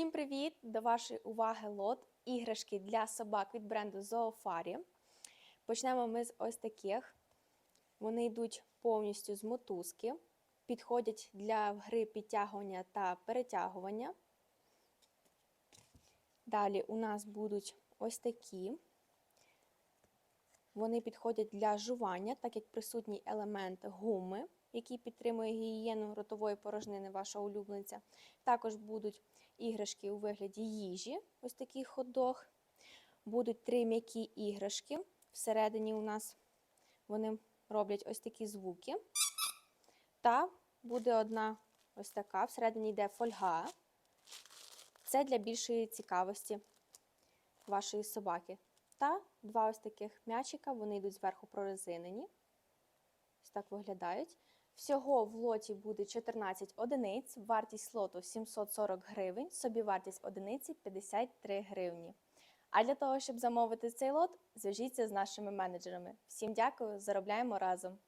Всім привіт! До вашої уваги лот іграшки для собак від бренду Zoofari. Почнемо ми з ось таких. Вони йдуть повністю з мотузки, підходять для гри підтягування та перетягування. Далі у нас будуть ось такі. Вони підходять для жування, так як присутній елемент гуми, який підтримує гігієну ротової порожнини вашого улюбленця. Також будуть іграшки у вигляді їжі, ось такий хот-дог. Будуть три м'які іграшки. Всередині у нас вони роблять ось такі звуки. Та буде одна ось така, всередині йде фольга. Це для більшої цікавості вашої собаки. Та два ось таких м'ячика, вони йдуть зверху прорезинені. Ось так виглядають. Всього в лоті буде 14 одиниць, вартість лоту 740 гривень, собівартість одиниці 53 гривні. А для того, щоб замовити цей лот, зв'яжіться з нашими менеджерами. Всім дякую, заробляємо разом!